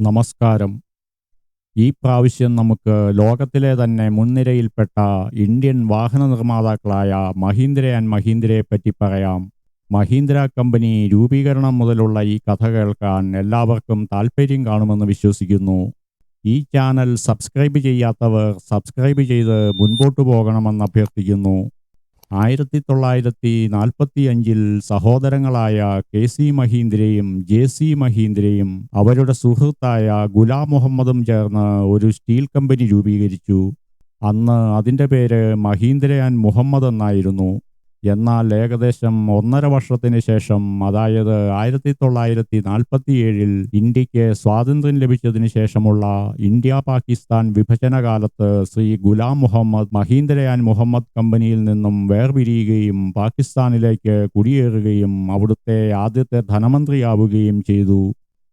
നമസ്കാരം. ഈ പ്രാവശ്യം നമുക്ക് ലോകത്തിലെ തന്നെ മുൻനിരയിൽപ്പെട്ട ഇന്ത്യൻ വാഹന നിർമ്മാതാക്കളായ മഹീന്ദ്ര ആൻഡ് മഹീന്ദ്രയെ പറ്റി പറയാം. മഹീന്ദ്ര കമ്പനി രൂപീകരണം മുതലുള്ള ഈ കഥ കേൾക്കാൻ എല്ലാവർക്കും താല്പര്യം കാണുമെന്ന് വിശ്വസിക്കുന്നു. ഈ ചാനൽ സബ്സ്ക്രൈബ് ചെയ്യാത്തവർ സബ്സ്ക്രൈബ് ചെയ്ത് മുൻപോട്ട് പോകണമെന്ന് അഭ്യർത്ഥിക്കുന്നു. ആയിരത്തി തൊള്ളായിരത്തി നാൽപ്പത്തി അഞ്ചിൽ സഹോദരങ്ങളായ കെ സി മഹീന്ദ്രയും ജെ സി മഹീന്ദ്രയും അവരുടെ സുഹൃത്തായ ഗുലാം മുഹമ്മദും ചേർന്ന് ഒരു സ്റ്റീൽ കമ്പനി രൂപീകരിച്ചു. അന്ന് അതിന്റെ പേര് മഹീന്ദ്ര ആൻഡ് മുഹമ്മദ് എന്നായിരുന്നു. എന്നാൽ ഏകദേശം ഒന്നര വർഷത്തിന് ശേഷം അതായത് ആയിരത്തി തൊള്ളായിരത്തി നാൽപ്പത്തി ഏഴിൽ ഇന്ത്യയ്ക്ക് സ്വാതന്ത്ര്യം ലഭിച്ചതിന് ശേഷമുള്ള ഇന്ത്യ പാകിസ്ഥാൻ വിഭജന കാലത്ത് ശ്രീ ഗുലാം മുഹമ്മദ് മഹീന്ദ്രയാൻ മുഹമ്മദ് കമ്പനിയിൽ നിന്നും വേർപിരിയുകയും പാകിസ്ഥാനിലേക്ക് കുടിയേറുകയും അവിടുത്തെ ആദ്യത്തെ ധനമന്ത്രിയാവുകയും ചെയ്തു.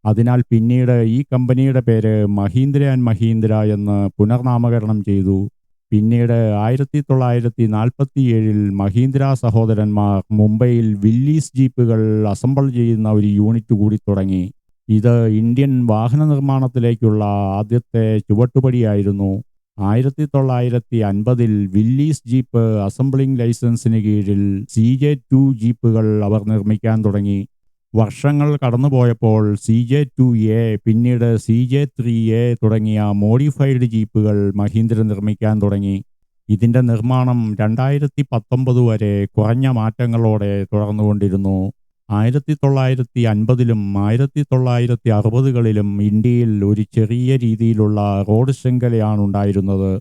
അതിനാൽ പിന്നീട് ഈ കമ്പനിയുടെ പേര് മഹീന്ദ്ര ആൻഡ് മഹീന്ദ്ര എന്ന് പുനർനാമകരണം ചെയ്തു. പിന്നീട് ആയിരത്തി തൊള്ളായിരത്തി നാൽപ്പത്തി ഏഴിൽ മഹീന്ദ്ര സഹോദരന്മാർ മുംബൈയിൽ വില്ലീസ് ജീപ്പുകൾ അസംബിൾ ചെയ്യുന്ന ഒരു യൂണിറ്റ് കൂടി തുടങ്ങി. ഇത് ഇന്ത്യൻ വാഹന നിർമ്മാണത്തിലേക്കുള്ള ആദ്യത്തെ ചുവട്ടുപടിയായിരുന്നു. ആയിരത്തി തൊള്ളായിരത്തി അൻപതിൽ വില്ലീസ് ജീപ്പ് അസംബ്ലിംഗ് ലൈസൻസിന് കീഴിൽ സി ജെ ടു ജീപ്പുകൾ അവർ നിർമ്മിക്കാൻ തുടങ്ങി. വർഷങ്ങൾ കടന്നുപോയപ്പോൾ സി ജെ ടു എ പിന്നീട് സി ജെ ത്രീ എ തുടങ്ങിയ മോഡിഫൈഡ് ജീപ്പുകൾ മഹീന്ദ്ര നിർമ്മിക്കാൻ തുടങ്ങി. ഇതിന്റെ നിർമ്മാണം രണ്ടായിരത്തി പത്തൊമ്പത് വരെ കുറഞ്ഞ മാറ്റങ്ങളോടെ തുടർന്നുകൊണ്ടിരുന്നു. ആയിരത്തി തൊള്ളായിരത്തി അൻപതിലും ആയിരത്തി തൊള്ളായിരത്തി അറുപതുകളിലും ഇന്ത്യയിൽ ഒരു ചെറിയ രീതിയിലുള്ള റോഡ് ശൃംഖലയാണ് ഉണ്ടായിരുന്നത്.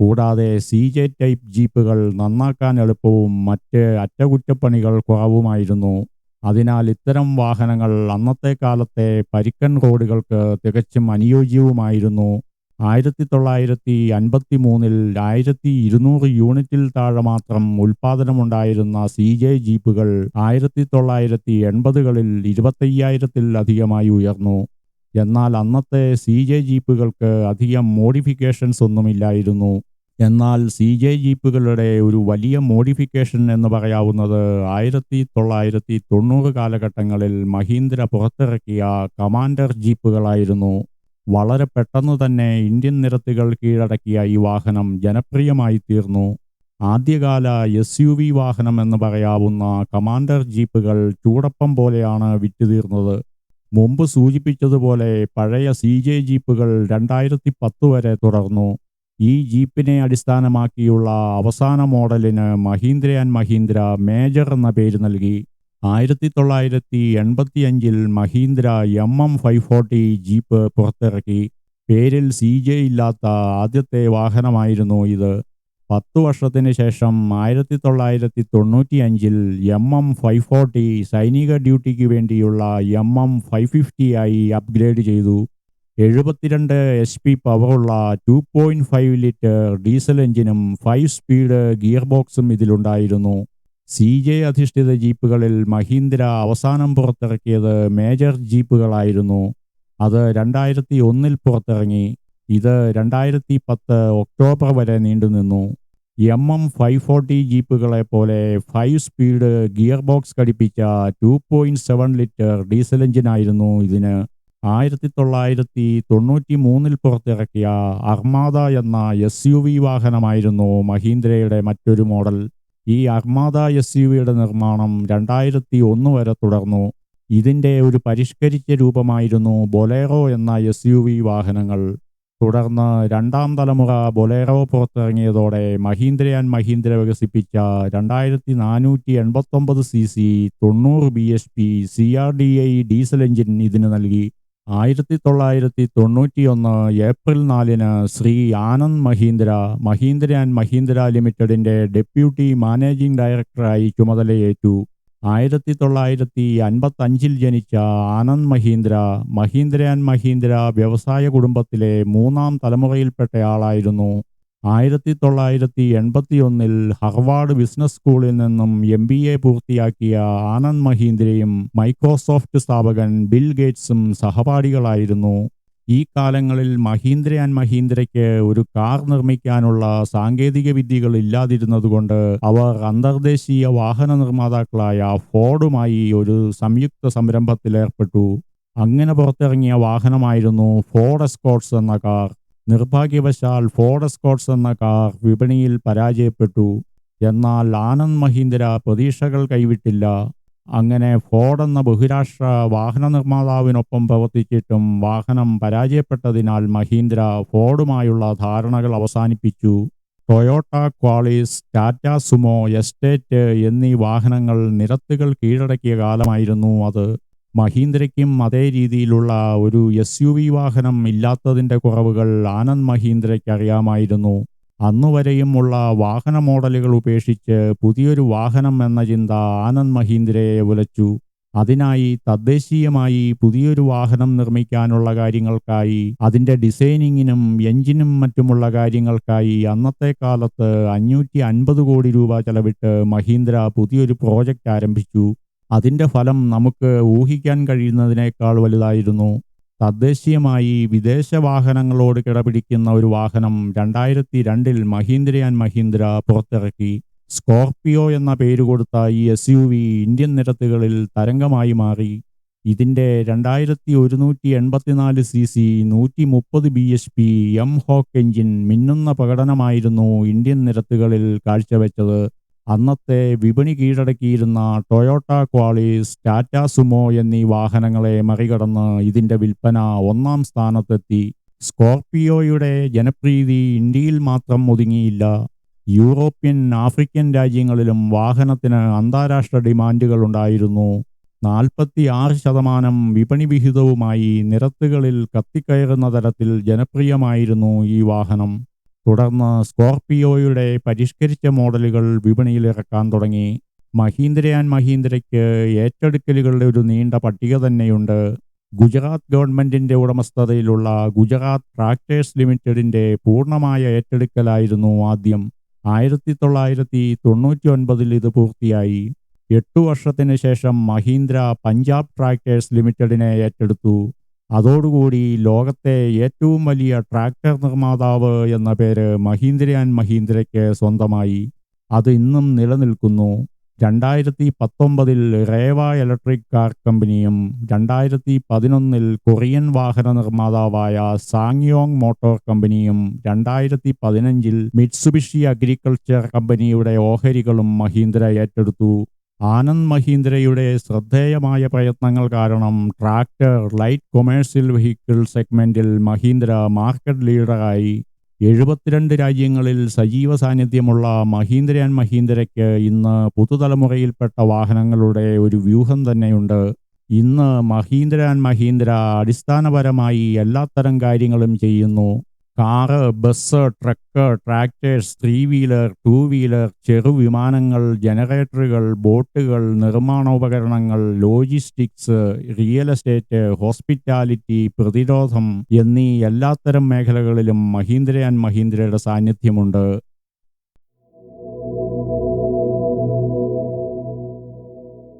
കൂടാതെ സി ജെ ടൈപ്പ് ജീപ്പുകൾ നന്നാക്കാൻ എളുപ്പവും മറ്റ് അറ്റകുറ്റപ്പണികൾ കുറവുമായിരുന്നു. അതിനാൽ ഇത്തരം വാഹനങ്ങൾ അന്നത്തെ കാലത്തെ പരിക്കൻ റോഡുകൾക്ക് തികച്ചും അനുയോജ്യവുമായിരുന്നു. ആയിരത്തി തൊള്ളായിരത്തി അൻപത്തി മൂന്നിൽ ആയിരത്തി ഇരുന്നൂറ് യൂണിറ്റിൽ താഴെ മാത്രം ഉൽപാദനമുണ്ടായിരുന്ന സി ജെ ജീപ്പുകൾ ആയിരത്തി തൊള്ളായിരത്തി എൺപതുകളിൽ ഇരുപത്തയ്യായിരത്തിൽ അധികമായി ഉയർന്നു. എന്നാൽ അന്നത്തെ സി ജെ ജീപ്പുകൾക്ക് അധികം മോഡിഫിക്കേഷൻസ് ഒന്നുമില്ലായിരുന്നു എന്നാൽ സി ജെ ജീപ്പുകളുടെ ഒരു വലിയ മോഡിഫിക്കേഷൻ എന്ന് പറയാവുന്നത് ആയിരത്തി തൊള്ളായിരത്തി തൊണ്ണൂറ് കാലഘട്ടങ്ങളിൽ മഹീന്ദ്ര പുറത്തിറക്കിയ കമാൻഡർ ജീപ്പുകളായിരുന്നു വളരെ പെട്ടെന്ന് തന്നെ ഇന്ത്യൻ നിരത്തുകൾ കീഴടക്കിയ ഈ വാഹനം ജനപ്രിയമായി തീർന്നു. ആദ്യകാല എസ് യു വി വാഹനം എന്ന് പറയാവുന്ന കമാൻഡർ ജീപ്പുകൾ ചൂടപ്പം പോലെയാണ് വിറ്റുതീർന്നത്. മുമ്പ് സൂചിപ്പിച്ചതുപോലെ പഴയ സി ജെ ജീപ്പുകൾ രണ്ടായിരത്തി പത്ത് വരെ തുടർന്നു. ഈ ജീപ്പിനെ അടിസ്ഥാനമാക്കിയുള്ള അവസാന മോഡലിന് മഹീന്ദ്ര ആൻഡ് മഹീന്ദ്ര മേജർ എന്ന പേര് നൽകി. ആയിരത്തി തൊള്ളായിരത്തി എൺപത്തി അഞ്ചിൽ Mahindra M M five forty jeep പുറത്തിറക്കി. പേരിൽ സി ജെ ഇല്ലാത്ത ആദ്യത്തെ വാഹനമായിരുന്നു ഇത്. പത്തു വർഷത്തിന് ശേഷം ആയിരത്തി തൊള്ളായിരത്തി തൊണ്ണൂറ്റി അഞ്ചിൽ എം എം ഫൈവ് ഫോർട്ടി സൈനിക ഡ്യൂട്ടിക്ക് വേണ്ടിയുള്ള എം എം ഫൈവ് ഫിഫ്റ്റി ആയി അപ്ഗ്രേഡ് ചെയ്തു. എഴുപത്തിരണ്ട് എച്ച് പി പവറുള്ള two point five litre diesel എഞ്ചിനും five speed gear ബോക്സും ഇതിലുണ്ടായിരുന്നു. സി ജെ അധിഷ്ഠിത ജീപ്പുകളിൽ മഹീന്ദ്ര അവസാനം പുറത്തിറക്കിയത് മേജർ ജീപ്പുകളായിരുന്നു. അത് രണ്ടായിരത്തി ഒന്നിൽ പുറത്തിറങ്ങി. ഇത് രണ്ടായിരത്തി പത്ത് ഒക്ടോബർ വരെ നീണ്ടുനിന്നു എം എം ഫൈവ് ഫോർട്ടി ജീപ്പുകളെ പോലെ ഫൈവ് സ്പീഡ് ഗിയർ ബോക്സ് ഘടിപ്പിച്ച two point seven litre diesel എഞ്ചിനായിരുന്നു ഇതിന്. ആയിരത്തി തൊള്ളായിരത്തി തൊണ്ണൂറ്റി മൂന്നിൽ പുറത്തിറക്കിയ അർമാദ എന്ന എസ് യു വി വാഹനമായിരുന്നു മഹീന്ദ്രയുടെ മറ്റൊരു മോഡൽ. ഈ അർമാദ എസ് യു വിയുടെ നിർമ്മാണം രണ്ടായിരത്തി ഒന്ന് വരെ തുടർന്നു. ഇതിന്റെ ഒരു പരിഷ്കരിച്ച രൂപമായിരുന്നു ബൊലേറോ എന്ന എസ് യു വി വാഹനങ്ങൾ. തുടർന്ന് രണ്ടാം തലമുറ ബൊലേറോ പുറത്തിറങ്ങിയതോടെ മഹീന്ദ്ര ആൻഡ് മഹീന്ദ്ര വികസിപ്പിച്ച രണ്ടായിരത്തി നാനൂറ്റി എൺപത്തൊമ്പത് സി സി തൊണ്ണൂറ് B S P C R D I diesel engine ഇതിന് നൽകി. ആയിരത്തി തൊള്ളായിരത്തി തൊണ്ണൂറ്റിയൊന്ന് ഏപ്രിൽ നാലിന് ശ്രീ ആനന്ദ് മഹീന്ദ്ര മഹീന്ദ്ര ആൻഡ് മഹീന്ദ്ര ലിമിറ്റഡിന്റെ ഡെപ്യൂട്ടി മാനേജിംഗ് ഡയറക്ടറായി ചുമതലയേറ്റു. ആയിരത്തി തൊള്ളായിരത്തി അൻപത്തഞ്ചിൽ ജനിച്ച ആനന്ദ് മഹീന്ദ്ര മഹീന്ദ്ര ആൻഡ് മഹീന്ദ്ര വ്യവസായ കുടുംബത്തിലെ മൂന്നാം തലമുറയിൽപ്പെട്ടയാളായിരുന്നു. ആയിരത്തി തൊള്ളായിരത്തി എൺപത്തി ഒന്നിൽ ഹർവാർഡ് ബിസിനസ് സ്കൂളിൽ നിന്നും എം ബി എ പൂർത്തിയാക്കിയ ആനന്ദ് മഹീന്ദ്രയും മൈക്രോസോഫ്റ്റ് സ്ഥാപകൻ ബിൽ ഗേറ്റ്സും സഹപാഠികളായിരുന്നു. ഈ കാലങ്ങളിൽ മഹീന്ദ്ര ആൻഡ് മഹീന്ദ്രയ്ക്ക് ഒരു കാർ നിർമ്മിക്കാനുള്ള സാങ്കേതിക വിദ്യകൾ ഇല്ലാതിരുന്നതുകൊണ്ട് അവർ അന്തർദേശീയ വാഹന നിർമ്മാതാക്കളായ ഫോർഡുമായി ഒരു സംയുക്ത സംരംഭത്തിലേർപ്പെട്ടു. അങ്ങനെ പുറത്തിറങ്ങിയ വാഹനമായിരുന്നു ഫോർഡ് എസ്കോട്ട്സ് എന്ന കാർ. നിർഭാഗ്യവശാൽ ഫോർഡ് സ്കോട്ട്സ് എന്ന കാർ വിപണിയിൽ പരാജയപ്പെട്ടു. എന്നാൽ ആനന്ദ് മഹീന്ദ്ര പ്രതീക്ഷകൾ കൈവിട്ടില്ല. അങ്ങനെ ഫോർഡ് എന്ന ബഹുരാഷ്ട്ര വാഹന നിർമ്മാതാവിനൊപ്പം പ്രവർത്തിച്ചിട്ടും വാഹനം പരാജയപ്പെട്ടതിനാൽ മഹീന്ദ്ര ഫോർഡുമായുള്ള ധാരണകൾ അവസാനിപ്പിച്ചു. Toyota Qualis Tata Sumo estate എന്നീ വാഹനങ്ങൾ നിരത്തുകൾ കീഴടക്കിയ കാലമായിരുന്നു അത്. മഹീന്ദ്രയ്ക്കും അതേ രീതിയിലുള്ള ഒരു എസ് യു വി വാഹനം ഇല്ലാത്തതിന്റെ കുറവുകൾ ആനന്ദ് മഹീന്ദ്രയ്ക്ക് അറിയാമായിരുന്നു. അന്നുവരെയും ഉള്ള വാഹന മോഡലുകൾ ഉപേക്ഷിച്ച് പുതിയൊരു വാഹനം എന്ന ചിന്ത ആനന്ദ് മഹീന്ദ്രയെ ഉലച്ചു. അതിനായി തദ്ദേശീയമായി പുതിയൊരു വാഹനം നിർമ്മിക്കാനുള്ള കാര്യങ്ങൾക്കായി അതിന്റെ ഡിസൈനിങ്ങിനും എഞ്ചിനും മറ്റുമുള്ള കാര്യങ്ങൾക്കായി അന്നത്തെ കാലത്ത് അഞ്ഞൂറ്റി അൻപത് കോടി രൂപ ചെലവിട്ട് മഹീന്ദ്ര പുതിയൊരു പ്രോജക്റ്റ് ആരംഭിച്ചു. അതിന്റെ ഫലം നമുക്ക് ഊഹിക്കാൻ കഴിയുന്നതിനേക്കാൾ വലുതായിരുന്നു. തദ്ദേശീയമായി വിദേശ വാഹനങ്ങളോട് കിടപിടിക്കുന്ന ഒരു വാഹനം രണ്ടായിരത്തി രണ്ടിൽ മഹീന്ദ്ര ആൻഡ് മഹീന്ദ്ര പുറത്തിറക്കി. സ്കോർപിയോ എന്ന പേര് കൊടുത്ത ഈ എസ് യു വി ഇന്ത്യൻ നിരത്തുകളിൽ തരംഗമായി മാറി. ഇതിന്റെ രണ്ടായിരത്തി ഒരുന്നൂറ്റി എൺപത്തിനാല് സി സി നൂറ്റി മുപ്പത് B H P M Hawk engine മിന്നുന്ന പ്രകടനമായിരുന്നു ഇന്ത്യൻ നിരത്തുകളിൽ കാഴ്ചവെച്ചത്. അന്നത്തെ വിപണി കീഴടക്കിയിരുന്ന ടൊയോട്ട ക്വാളിസ് ടാറ്റ സുമോ എന്നീ വാഹനങ്ങളെ മറികടന്ന് ഇതിന്റെ വിൽപ്പന ഒന്നാം സ്ഥാനത്തെത്തി. സ്കോർപിയോയുടെ ജനപ്രീതി ഇന്ത്യയിൽ മാത്രം ഒതുങ്ങിയില്ല. യൂറോപ്യൻ ആഫ്രിക്കൻ രാജ്യങ്ങളിലും വാഹനത്തിന് അന്താരാഷ്ട്ര ഡിമാൻഡുകൾ ഉണ്ടായിരുന്നു. നാൽപ്പത്തി ആറ് ശതമാനം വിപണി വിഹിതവുമായി നിരത്തുകളിൽ കത്തിക്കയറുന്ന തരത്തിൽ ജനപ്രിയമായിരുന്നു ഈ വാഹനം. തുടർന്ന് സ്കോർപിയോയുടെ പരിഷ്കരിച്ച മോഡലുകൾ വിപണിയിൽ ഇറക്കാൻ തുടങ്ങി. മഹീന്ദ്ര ആൻഡ് മഹീന്ദ്രയ്ക്ക് ഏറ്റെടുക്കലുകളുടെ ഒരു നീണ്ട പട്ടിക തന്നെയുണ്ട്. ഗുജറാത്ത് ഗവൺമെന്റിന്റെ ഉടമസ്ഥതയിലുള്ള ഗുജറാത്ത് ട്രാക്ടേഴ്സ് ലിമിറ്റഡിന്റെ പൂർണമായ ഏറ്റെടുക്കലായിരുന്നു ആദ്യം. ആയിരത്തി തൊള്ളായിരത്തി തൊണ്ണൂറ്റി ഒൻപതിൽ ഇത് പൂർത്തിയായി. എട്ടു വർഷത്തിന് ശേഷം മഹീന്ദ്ര പഞ്ചാബ് ട്രാക്ടേഴ്സ് ലിമിറ്റഡിനെ ഏറ്റെടുത്തു. അതോടുകൂടി ലോകത്തെ ഏറ്റവും വലിയ ട്രാക്ടർ നിർമ്മാതാവ് എന്ന പേര് മഹീന്ദ്ര ആൻഡ് മഹീന്ദ്രയ്ക്ക് സ്വന്തമായി. അത് ഇന്നും നിലനിൽക്കുന്നു. രണ്ടായിരത്തി പത്തൊമ്പതിൽ റേവ ഇലക്ട്രിക് കാർ കമ്പനിയും രണ്ടായിരത്തി പതിനൊന്നിൽ കൊറിയൻ വാഹന നിർമ്മാതാവായ സാങ്യോങ് മോട്ടോർ കമ്പനിയും രണ്ടായിരത്തി പതിനഞ്ചിൽ മിറ്റ്സുബിഷി അഗ്രികൾച്ചർ കമ്പനിയുടെ ഓഹരികളും മഹീന്ദ്ര ഏറ്റെടുത്തു. ആനന്ദ് മഹീന്ദ്രയുടെ ശ്രദ്ധേയമായ പ്രയത്നങ്ങൾ കാരണം ട്രാക്ടർ ലൈറ്റ് കൊമേഴ്സ്യൽ വെഹിക്കിൾ സെഗ്മെന്റിൽ മഹീന്ദ്ര മാർക്കറ്റ് ലീഡറായി. എഴുപത്തിരണ്ട് രാജ്യങ്ങളിൽ സജീവ സാന്നിധ്യമുള്ള മഹീന്ദ്ര ആൻഡ് മഹീന്ദ്രയ്ക്ക് ഇന്ന് പുതുതലമുറയിൽപ്പെട്ട വാഹനങ്ങളുടെ ഒരു വ്യൂഹം തന്നെയുണ്ട്. ഇന്ന് മഹീന്ദ്ര ആൻഡ് മഹീന്ദ്ര അടിസ്ഥാനപരമായി എല്ലാത്തരം കാര്യങ്ങളും ചെയ്യുന്നു. Car bus truck tractors three wheeler two wheeler ചെറുവിമാനങ്ങൾ ജനറേറ്ററുകൾ ബോട്ടുകൾ നിർമ്മാണോപകരണങ്ങൾ ലോജിസ്റ്റിക്സ് റിയൽ എസ്റ്റേറ്റ് ഹോസ്പിറ്റാലിറ്റി പ്രതിരോധം എന്നീ എല്ലാത്തരം മേഖലകളിലും മഹീന്ദ്ര ആൻഡ് മഹീന്ദ്രയുടെ സാന്നിധ്യമുണ്ട്.